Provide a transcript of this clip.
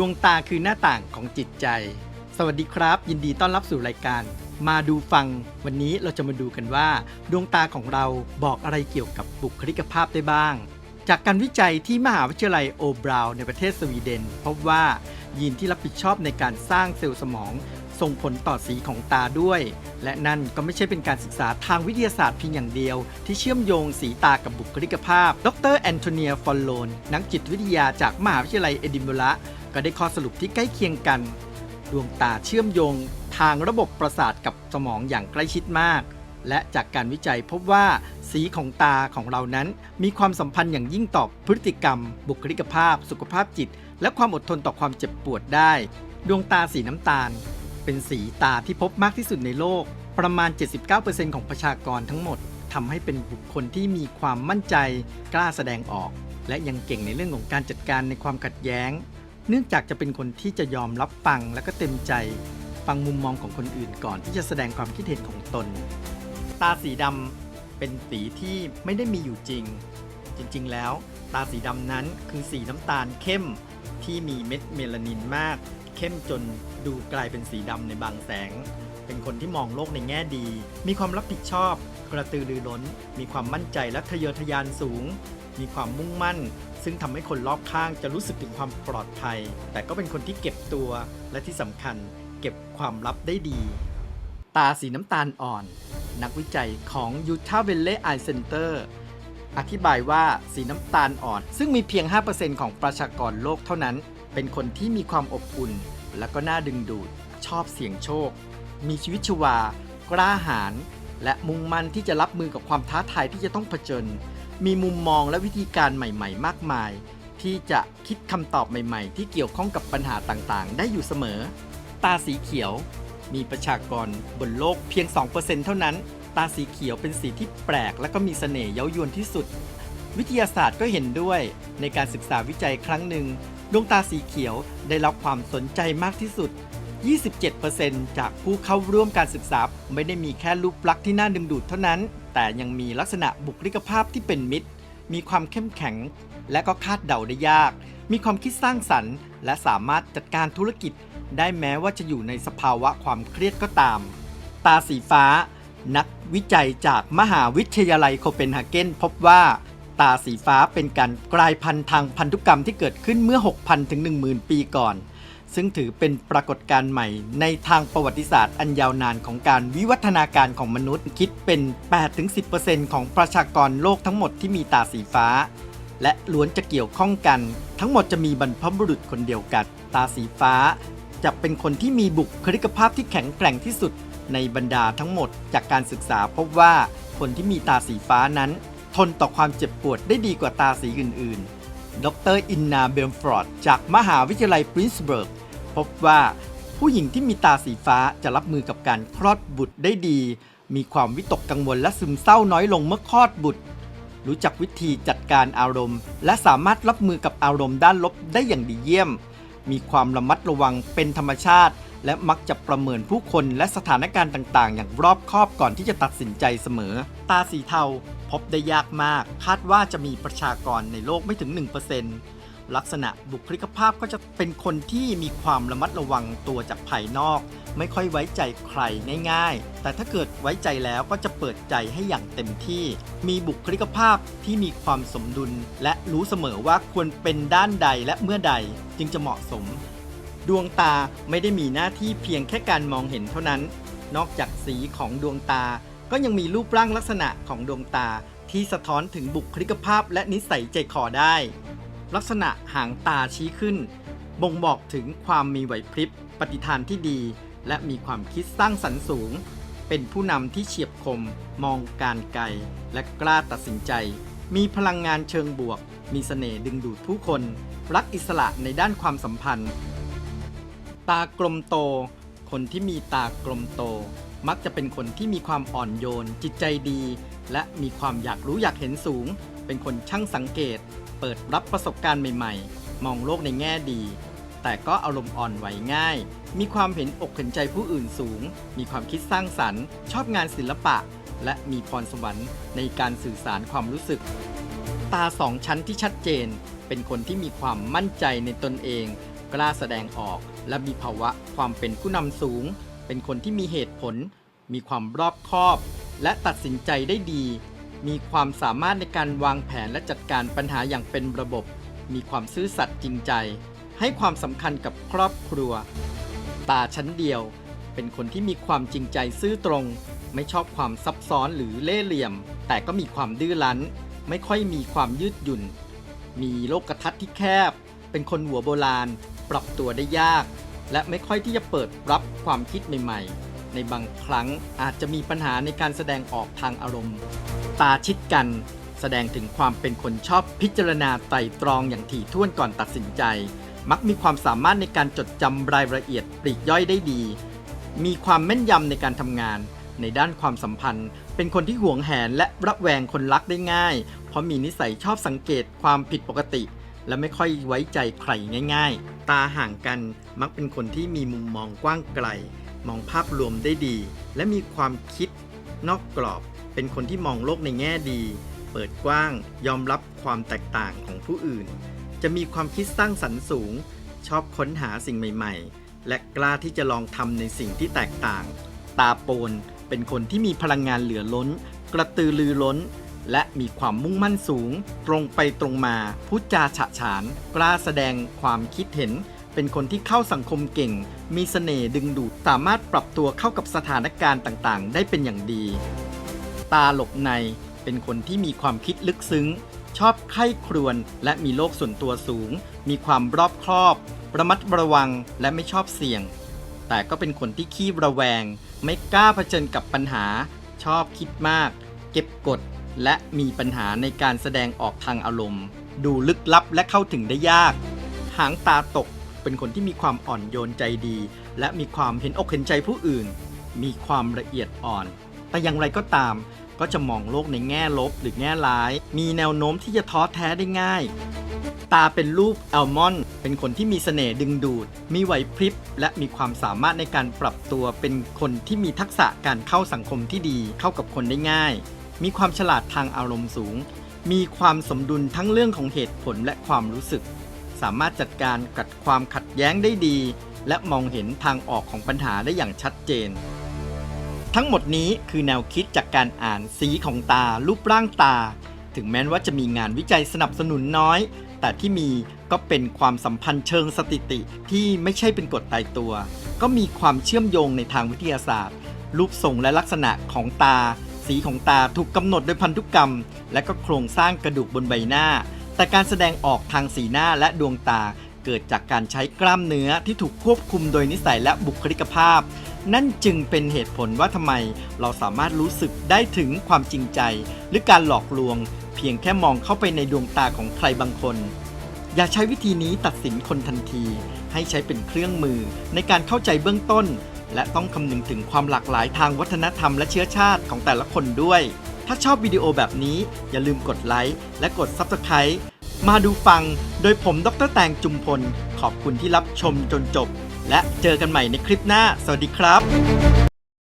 ดวงตาคือหน้าต่างของจิตใจ สวัสดีครับ ยินดีต้อนรับสู่รายการ มาดูฟัง วันนี้เราจะมาดูกันว่า ดวงตาของเราบอกอะไรเกี่ยวกับบุคลิกภาพได้บ้าง จากการวิจัยที่มหาวิทยาลัยโอบราวในประเทศสวีเดน พบว่ายีนที่รับผิดชอบในการสร้างเซลล์สมอง ส่งผลต่อสีของตาด้วย และนั่นก็ไม่ใช่เป็นการศึกษาทางวิทยาศาสตร์เพียงอย่างเดียว ที่เชื่อมโยงสีตากับบุคลิกภาพ ดรแอนโทเนียฟอลโลนนักจิตวิทยาจากมหาวิทยาลัยเอดินบะระ ก็ได้ข้อสรุปที่ใกล้เคียงกัน ดวงตาเชื่อมโยงทางระบบประสาทกับสมองอย่างใกล้ชิดมาก และจากการวิจัยพบว่าสีของตาของเรานั้น มีความสัมพันธ์อย่างยิ่งต่อพฤติกรรม บุคลิกภาพ สุขภาพจิต และความอดทนต่อความเจ็บปวดได้ ดวงตาสีน้ำตาล เป็นสีตาที่พบมากที่สุดในโลก ประมาณ 79%ของประชากรทั้งหมดทำให้เป็นบุคคลที่มีความมั่นใจ กล้าแสดงออก และยังเก่งในเรื่องของการจัดการในความขัดแย้ง เนื่องจากจะเป็นคนที่จะยอมรับฟังและก็เต็มใจ ฟังมุมมองของคนอื่นก่อนที่จะแสดงความคิดเห็นของตน ตาสีดำเป็นสีที่ไม่ได้มีอยู่จริง จริงๆ แล้ว ตาสีดำนั้นคือสีน้ำตาลเข้มที่มีเม็ดเมลานินมาก เข้มจนดูกลายเป็นสีดำในบางแสง เป็นคนที่มองโลกในแง่ดี มีความรับผิดชอบ กระตือรือร้น มีความมั่นใจและทะเยอทะยานสูง มีความมุ่งมั่น ซึ่งทำให้คนรอบข้างจะรู้สึกถึงความปลอดภัย แต่ก็เป็นคนที่เก็บตัว และที่สำคัญ เก็บความลับได้ดี ตาสีน้ำตาลอ่อน นักวิจัยของ Utah Valley Eye Center อธิบายว่าสีน้ำตาลอ่อน ซึ่งมีเพียง 5%ของประชากรโลกเท่านั้น เป็นคนที่มีความอบอุ่น และก็น่าดึงดูด ชอบเสี่ยงโชค มีชีวิตชีวากล้าหาญและมุ่งมั่นที่จะรับมือกับความท้าทายที่จะต้องเผชิญ มีมุมมองและวิธีการใหม่ ๆ มากมาย ที่จะคิดคำตอบใหม่ๆ ที่เกี่ยวข้องกับปัญหาต่างๆ ได้อยู่เสมอ ตาสีเขียว มีประชากรบนโลกเพียง 2%เท่านั้น ตาสีเขียวเป็นสีที่แปลก และก็มีเสน่ห์เย้ายวนที่สุด วิทยาศาสตร์ก็เห็นด้วยในการศึกษาวิจัยครั้งหนึ่งดวงตาสีเขียวได้รับความสนใจมากที่สุด 27%จากผู้เข้าร่วมการศึกษา ไม่ได้มีแค่รูปลักษณ์ที่น่าดึงดูดเท่านั้น แต่ยังมีลักษณะบุคลิกภาพที่เป็นมิตร มีความเข้มแข็ง และก็คาดเดาได้ยาก มีความคิดสร้างสรรค์ และสามารถจัดการธุรกิจ ได้แม้ว่าจะอยู่ในสภาวะความเครียดก็ตาม ตาสีฟ้า นักวิจัยจากมหาวิทยาลัยโคเปนเฮเกนพบว่าตาสีฟ้าเป็นการกลายพันธุ์ทางพันธุกรรมที่เกิดขึ้นเมื่อ 6,000 ถึง 10,000 ปีก่อน ซึ่งถือเป็นปรากฏการณ์ใหม่ในทางประวัติศาสตร์อันยาวนานของการวิวัฒนาการของมนุษย์ คิดเป็น 8-10%ของประชากรโลกทั้งหมดที่มีตาสีฟ้า และล้วนจะเกี่ยวข้องกัน ทั้งหมดจะมีบรรพบุรุษคนเดียวกัน ตาสีฟ้า จะเป็นคนที่มีบุคลิกภาพที่แข็งแกร่งที่สุดในบรรดาทั้งหมดจากการศึกษาพบว่าคนที่มีตาสีฟ้านั้น ทนต่อความเจ็บปวดได้ดีกว่าตาสีอื่นๆ ดรอินนาเบลฟรอดจากมหาวิทยาลัยปรินซ์เบิร์กพบว่าผู้หญิงที่มีตาสีฟ้าจะรับมือกับการคลอดบุตรได้ดี มีความวิตกกังวลและซึมเศร้าน้อยลงเมื่อคลอดบุตร รู้จักวิธีจัดการอารมณ์ และสามารถรับมือกับอารมณ์ด้านลบได้อย่างดีเยี่ยม มีความระมัดระวังเป็นธรรมชาติ และมักจะประเมินผู้คนและสถานการณ์ต่างๆ อย่างรอบคอบก่อนที่จะตัดสินใจเสมอ ตาสีเทาพบได้ยากมาก คาดว่าจะมีประชากรในโลกไม่ถึง 1%ลักษณะบุคลิกภาพก็จะเป็นคนที่มีความระมัดระวังตัวจากภายนอก ไม่ค่อยไว้ใจใครง่ายๆ แต่ถ้าเกิดไว้ใจแล้วก็จะเปิดใจให้อย่างเต็มที่ มีบุคลิกภาพที่มีความสมดุล และรู้เสมอว่าควรเป็นด้านใดและเมื่อใดจึงจะเหมาะสม ดวงตาไม่ได้มีหน้าที่เพียงแค่การมองเห็นเท่านั้น นอกจากสีของดวงตา ก็ยังมีรูปร่างลักษณะของดวงตาที่สะท้อนถึงบุคลิกภาพและนิสัยใจคอได้ ลักษณะหางตาชี้ขึ้น บ่งบอกถึงความมีไหวพริบ ปฏิฐานที่ดี และมีความคิดสร้างสรรค์สูง เป็นผู้นำที่เฉียบคม มองการไกล และกล้าตัดสินใจ มีพลังงานเชิงบวก มีเสน่ห์ดึงดูดผู้คน รักอิสระในด้านความสัมพันธ์ ตากลมโต คนที่มีตากลมโต มักจะเป็นคนที่มีความอ่อนโยน จิตใจดี และมีความอยากรู้อยากเห็นสูง เป็นคนช่างสังเกต เปิดรับประสบการณ์ใหม่ๆ มองโลกในแง่ดี แต่ก็อารมณ์อ่อนไหวง่าย มีความเห็นอกเห็นใจผู้อื่นสูง มีความคิดสร้างสรรค์ ชอบงานศิลปะ และมีพรสวรรค์ในการสื่อสารความรู้สึก ตาสองชั้นที่ชัดเจน เป็นคนที่มีความมั่นใจในตนเอง กล้าแสดงออกและมีภาวะความเป็นผู้นำสูง เป็นคนที่มีเหตุผล มีความรอบคอบ และตัดสินใจได้ดี มีความสามารถในการวางแผนและจัดการปัญหาอย่างเป็นระบบ มีความซื่อสัตย์จริงใจ ให้ความสำคัญกับครอบครัว ตาชั้นเดียว เป็นคนที่มีความจริงใจซื่อตรง ไม่ชอบความซับซ้อนหรือเล่ห์เหลี่ยม แต่ก็มีความดื้อรั้น ไม่ค่อยมีความยืดหยุ่น มีโลกทัศน์ที่แคบ เป็นคนหัวโบราณ ปรับตัวได้ยาก และไม่ค่อยที่จะเปิดรับความคิดใหม่ๆ ในบางครั้งอาจจะมีปัญหาในการแสดงออกทางอารมณ์ ตาชิดกัน แสดงถึงความเป็นคนชอบพิจารณาไตร่ตรองอย่างถี่ถ้วนก่อนตัดสินใจ มักมีความสามารถในการจดจำรายละเอียดปลีกย่อยได้ดี มีความแม่นยำในการทำงานในด้านความสัมพันธ์ เป็นคนที่หวงแหนและระแวงคนรักได้ง่าย เพราะมีนิสัยชอบสังเกตความผิดปกติ และไม่ค่อยไว้ใจใครง่าย ๆ ตาห่างกันมักเป็นคนที่มีมุมมองกว้างไกล มองภาพรวมได้ดี และมีความคิด นอกกรอบ เป็นคนที่มองโลกในแง่ดี เปิดกว้าง ยอมรับความแตกต่างของผู้อื่น จะมีความคิดสร้างสรรค์สูง ชอบค้นหาสิ่งใหม่ ๆ และกล้าที่จะลองทำในสิ่งที่แตกต่าง ตาโปนเป็นคนที่มีพลังงานเหลือล้น กระตือรือร้น และมีความมุ่งมั่นสูง ตรงไปตรงมาพูดจาฉะฉาน กล้าแสดงความคิดเห็น เป็นคนที่เข้าสังคมเก่ง มีเสน่ห์ดึงดูดสามารถปรับตัวเข้ากับสถานการณ์ต่างๆ ได้เป็นอย่างดี ตาหลบในเป็นคนที่มีความคิดลึกซึ้ง ชอบใคร่ครวญและมีโลกส่วนตัวสูง มีความรอบคอบระมัดระวังและไม่ชอบเสี่ยง แต่ก็เป็นคนที่ขี้ระแวง ไม่กล้าเผชิญกับปัญหา ชอบคิดมาก เก็บกด และมีปัญหาในการแสดงออกทางอารมณ์ ดูลึกลับและเข้าถึงได้ยาก หางตาตกเป็นคนที่มีความอ่อนโยนใจดี และมีความเห็นอกเห็นใจผู้อื่น มีความละเอียดอ่อน แต่อย่างไรก็ตาม ก็จะมองโลกในแง่ลบหรือแง่ร้าย มีแนวโน้มที่จะท้อแท้ได้ง่าย ตาเป็นรูปแอลมอนเป็นคนที่มีเสน่ห์ดึงดูด มีไหวพริบ และมีความสามารถในการปรับตัว เป็นคนที่มีทักษะการเข้าสังคมที่ดีเข้ากับคนได้ง่าย มีความฉลาดทางอารมณ์สูง มีความสมดุลทั้งเรื่องของเหตุผลและความรู้สึก สามารถจัดการกับความขัดแย้งได้ดี และมองเห็นทางออกของปัญหาได้อย่างชัดเจน ทั้งหมดนี้คือแนวคิดจากการอ่านสีของตา รูปร่างตา ถึงแม้ว่าจะมีงานวิจัยสนับสนุนน้อย แต่ที่มีก็เป็นความสัมพันธ์เชิงสถิติที่ไม่ใช่เป็นกฎตายตัว ก็มีความเชื่อมโยงในทางวิทยาศาสตร์ รูปทรงและลักษณะของตา สีของตาถูกกำหนดโดยพันธุกรรม และก็โครงสร้างกระดูกบนใบหน้า แต่การแสดงออกทางสีหน้าและดวงตาเกิดจากการใช้กล้ามเนื้อที่ถูกควบคุมโดยนิสัยและบุคลิกภาพ นั่นจึงเป็นเหตุผลว่าทำไมเราสามารถรู้สึกได้ถึงความจริงใจ หรือการหลอกลวง เพียงแค่มองเข้าไปในดวงตาของใครบางคน อย่าใช้วิธีนี้ตัดสินคนทันที ให้ใช้เป็นเครื่องมือในการเข้าใจเบื้องต้น และต้องคำนึงถึงความหลากหลายทางวัฒนธรรมและเชื้อชาติของแต่ละคนด้วย ถ้าชอบวิดีโอแบบนี้อย่าลืมกดไลค์และกด Subscribe มาดูฟังโดยผมดรแตงจุมพล ขอบคุณที่รับชมจนจบ และเจอกันใหม่ในคลิปหน้า สวัสดีครับ